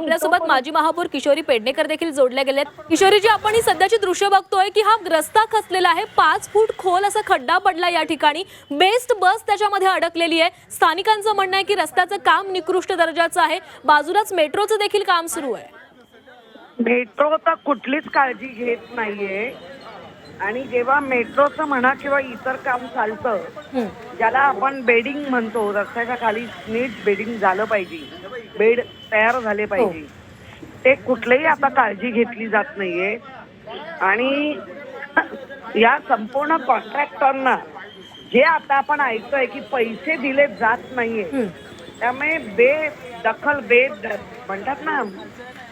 आपल्यासोबत माजी महापौर किशोरी पेडणेकर देखील जोडल्या गेलेत. किशोरीजी आपण ही सध्याची दृश्य बघतोय की हा रस्ता खचलेला आहे. पाच फूट खोल असा खड्डा पडला या ठिकाणी. बेस्ट बस त्याच्यामध्ये अडकलेली आहे. स्थानिकांचं म्हणणं आहे की रस्त्याचं काम निकृष्ट दर्जाचं आहे. बाजूलाच मेट्रोचं देखील काम सुरू आहे. मेट्रो तर कुठलीच काळजी घेत नाहीये. आणि जेव्हा मेट्रोचं म्हणा किंवा इतर काम चालतं. ज्याला आपण बेडिंग म्हणतो रस्त्याच्या खाली नीट बेडिंग झालं पाहिजे. बेड तयार झाले पाहिजे. ते कुठलेही आता काळजी घेतली जात नाहीये. आणि या संपूर्ण कॉन्ट्रॅक्टरना जे आता आपण ऐकतोय की पैसे दिले जात नाहीये. हं. त्यामुळे बे दखल बे म्हणतात ना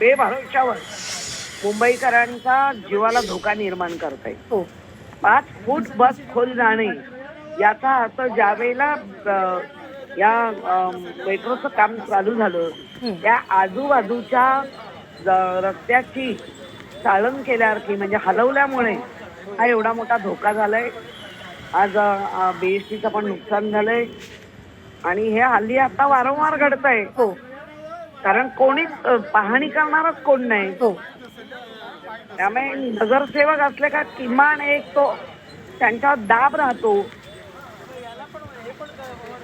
बेभरोशावर मुंबईकरांचा जीवाला धोका निर्माण करत आहे हो. पाच फूट बस खोल जाणे याचा अर्थ ज्यावेळेला या मेट्रोचं काम चालू झालं. त्या आजूबाजूच्या रस्त्याची चाळण केल्यासारखी म्हणजे हलवल्यामुळे हा एवढा मोठा धोका झालाय. आज बीएसटीचं पण नुकसान झालंय. आणि हे हल्ली आता वारंवार घडत आहे हो. कारण कोणीच पाहणी करणारच कोण नाही. हो. त्यामुळे नगरसेवक असले का किमान एक तो त्यांच्यावर दाब राहतो.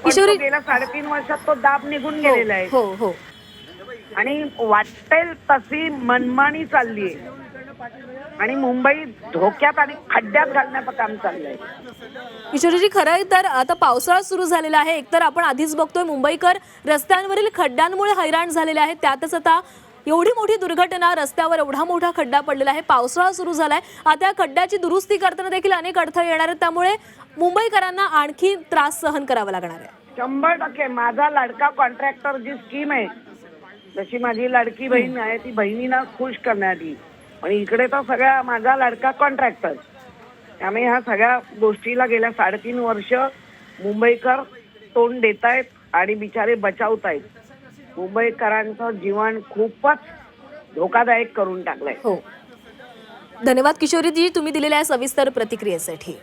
किशोरी- तो गेल्या साडेतीन वर्षात तो दाब निघून गेलेला आहे. हो हो. आणि वाटेल तशी मनमानी चाललीये. आणि मुंबई धोक्यात आणि खड्ड्यात घालण्याचं काम चाललंय. किशोरीजी खरं तर आता पावसाळा सुरू झालेला आहे. एकतर आपण आधीच बघतोय मुंबईकर रस्त्यांवरील खड्ड्यांमुळे हैराण झालेले आहेत. त्यातच आता एवढी मोठी दुर्घटना रस्त्यावर एवढा मोठा खड्डा पडलेला आहे. पावसाळा सुरू झालाय. आता या खड्ड्याची दुरुस्ती करताना देखील अनेक अडथळे येणार आहेत. त्यामुळे मुंबईकरांना आणखी त्रास सहन करावा लागणार आहे. शंभर टक्के. माझा लाडका कॉन्ट्रॅक्टर जी स्कीम आहे जशी माझी लाडकी बहीण आहे ती बहिणीला खुश करण्यासाठी पण इकडे तर सगळ्या माझा लाडका कॉन्ट्रॅक्टर त्यामुळे ह्या सगळ्या गोष्टीला गेल्या साडेतीन वर्ष मुंबईकर तोंड देत आहेत आणि बिचारे बचावतायत. मुंबईकरांचं जीवन खूपच धोकादायक करून टाकलंय. हो. धन्यवाद किशोरीजी तुम्ही दिलेल्या सविस्तर प्रतिक्रियेसाठी.